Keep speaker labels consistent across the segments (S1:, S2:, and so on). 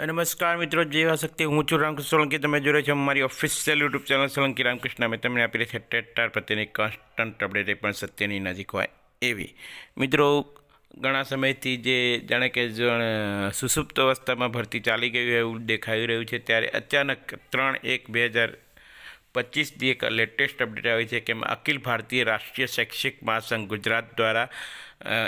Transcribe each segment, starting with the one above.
S1: નમસ્કાર મિત્રો જેવા શક્તિ. હું છું રામકૃષ્ણ સોલંકી. તમે જોડે છો મારી official YouTube channel Solanki Ramkrishna. અમે તમને આપી છે ટેટાર પ્રત્યેની કોન્સ્ટન્ટ અપડેટ પણ સત્યની નજીક હોય એવી. મિત્રો, ઘણા સમયથી જે જાણે કે જણ સુસુપ્ત અવસ્થામાં ભરતી ચાલી ગઈ એવું દેખાઈ રહ્યું છે, ત્યારે અચાનક ત્રણ એક બે હજાર પચીસની એક લેટેસ્ટ અપડેટ આવી છે કે અખિલ ભારતીય રાષ્ટ્રીય શૈક્ષિક મહાસંઘ ગુજરાત દ્વારા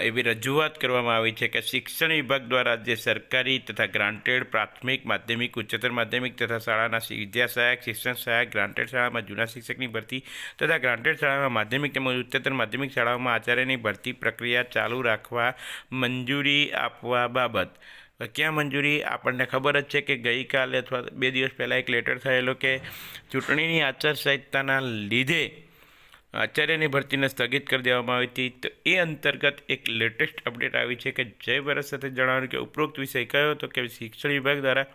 S1: એવી રજૂઆત કરવામાં આવી છે કે શિક્ષણ વિભાગ દ્વારા જે સરકારી તથા ગ્રાન્ટેડ પ્રાથમિક, માધ્યમિક, ઉચ્ચતર માધ્યમિક તથા શાળાના વિદ્યા સહાયક શિક્ષણ સહાયક, ગ્રાન્ટેડ શાળામાં જૂના શિક્ષકની ભરતી તથા ગ્રાન્ટેડ શાળામાં માધ્યમિક તેમજ ઉચ્ચતર માધ્યમિક શાળાઓમાં આચાર્યની ભરતી પ્રક્રિયા ચાલુ રાખવા મંજૂરી આપવા બાબત. ક્યાં મંજૂરી? આપણને ખબર જ છે કે ગઈકાલે અથવા બે દિવસ પહેલાં એક લેટર થયેલો કે ચૂંટણીની આચારસંહિતાના લીધે આચાર્યની ભરતીને સ્થગિત કરી દેવામાં આવી હતી. તો એ અંતર્ગત એક લેટેસ્ટ અપડેટ આવી છે કે જય ભરત સાથે જણાવ્યું કે ઉપરોક્ત વિષય કયો હતો કે શિક્ષણ વિભાગ દ્વારા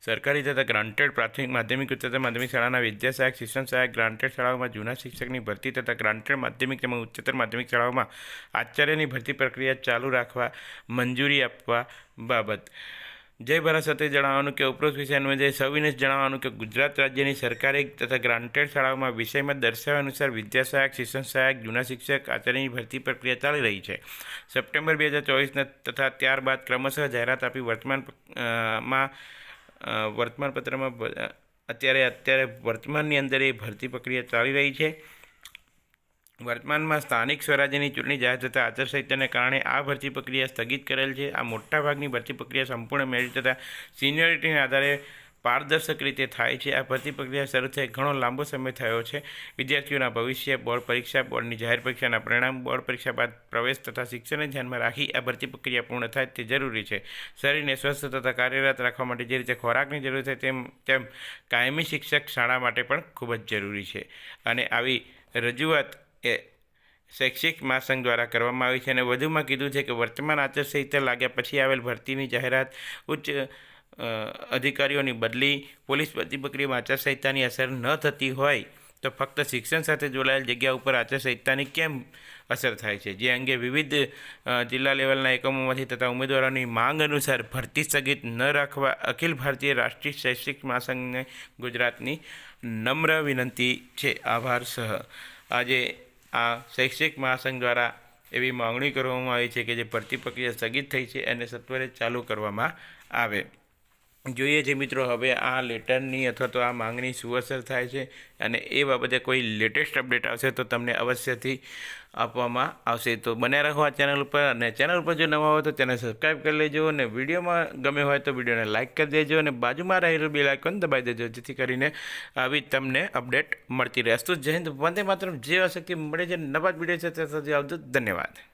S1: સરકારી તથા ગ્રાન્ટેડ પ્રાથમિક માધ્યમિક ઉચ્ચતર માધ્યમિક શાળાના વિદ્યા સહાયક શિક્ષણ સહાયક ગ્રાન્ટેડ શાળાઓમાં જૂના શિક્ષકની ભરતી તથા ગ્રાન્ટેડ માધ્યમિક તેમજ ઉચ્ચતર માધ્યમિક શાળાઓમાં આચાર્યની ભરતી પ્રક્રિયા ચાલુ રાખવા મંજૂરી આપવા બાબત. જય ભારત સાથે જણાવવાનું કે ઉપરોક્ત વિષયનું જે સવિનેશ જણાવવાનું કે ગુજરાત રાજ્યની સરકારી તથા ગ્રાન્ટેડ શાળાઓમાં વિષયમાં દર્શાવ્યા અનુસાર વિદ્યા સહાયક શિક્ષણ સહાયક જૂના શિક્ષક આચાર્યની ભરતી પ્રક્રિયા ચાલી રહી છે. સપ્ટેમ્બર બે હજાર ચોવીસના તથા ત્યારબાદ ક્રમશઃ જાહેરાત આપી વર્તમાનમાં અ, વર્તમાનપત્રમાં અત્યારે અત્યારે વર્તમાનની અંદર એ ભરતી પ્રક્રિયા ચાલી રહી છે. વર્તમાનમાં સ્થાનિક સ્વરાજ્યની ચૂંટણી જાહેર થતાં આચારસંહિતાને કારણે આ ભરતી પ્રક્રિયા સ્થગિત કરેલ છે. આ મોટાભાગની ભરતી પ્રક્રિયા સંપૂર્ણ મેળવી થતાં સિનિયોરિટીના આધારે પારદર્શક રીતે થાય છે. આ ભરતી પ્રક્રિયા શરૂ થઈ ઘણો લાંબો સમય થયો છે. વિદ્યાર્થીઓના ભવિષ્ય, બોર્ડ પરીક્ષા, બોર્ડની જાહેર પરીક્ષાના પરિણામ, બોર્ડ પરીક્ષા બાદ પ્રવેશ તથા શિક્ષણને ધ્યાનમાં રાખી આ ભરતી પ્રક્રિયા પૂર્ણ થાય તે જરૂરી છે. શરીરને સ્વસ્થ તથા કાર્યરત રાખવા માટે જે રીતે ખોરાકની જરૂર છે તેમ તેમ કાયમી શિક્ષક શાળા માટે પણ ખૂબ જ જરૂરી છે. અને આવી રજૂઆત એ શૈક્ષિક મહાસંઘ દ્વારા કરવામાં આવી છે. અને વધુમાં કીધું છે કે વર્તમાન આચારસંહિતા લાગ્યા પછી આવેલ ભરતીની જાહેરાત ઉચ્ચ અધિકારીઓની બદલી, પોલીસ ભરતી પ્રક્રિયામાં આચારસંહિતાની અસર ન થતી હોય તો ફક્ત શિક્ષણ સાથે જોડાયેલ જગ્યા ઉપર આચારસંહિતાની કેમ અસર થાય છે? જે અંગે વિવિધ જિલ્લા લેવલના એકમોમાંથી તથા ઉમેદવારોની માંગ અનુસાર ભરતી સ્થગિત ન રાખવા અખિલ ભારતીય રાષ્ટ્રીય શૈક્ષિક મહાસંઘને ગુજરાતની નમ્ર વિનંતી છે. આભાર સહ. આજે આ શૈક્ષિક મહાસંઘ દ્વારા એવી માંગણી કરવામાં આવી છે કે જે ભરતી પ્રક્રિયા સ્થગિત થઈ છે એને સત્વરે ચાલુ કરવામાં આવે. જોઈએ છે મિત્રો, હવે આ લેટરની અથવા તો આ માંગણી શું અસર થાય છે અને એ બાબતે કોઈ લેટેસ્ટ અપડેટ આવશે તો તમને અવશ્યથી આપવામાં આવશે. તો બન્યા રહો આ ચેનલ ઉપર અને ચેનલ ઉપર જો નવા હોય તો તેને સબસ્ક્રાઈબ કરી લેજો અને વિડીયોમાં ગમે હોય તો વિડીયોને લાઇક કરી દેજો અને બાજુમાં રહેલું બેલ આઇકોન દબાવી દેજો, જેથી કરીને આવી તમને અપડેટ મળતી રહે. તો જય હિન્દ, વંદે માત્ર જે અશક્તિ મળે છે. નવા જ વીડિયો છે ત્યાં સુધી આવજો. ધન્યવાદ.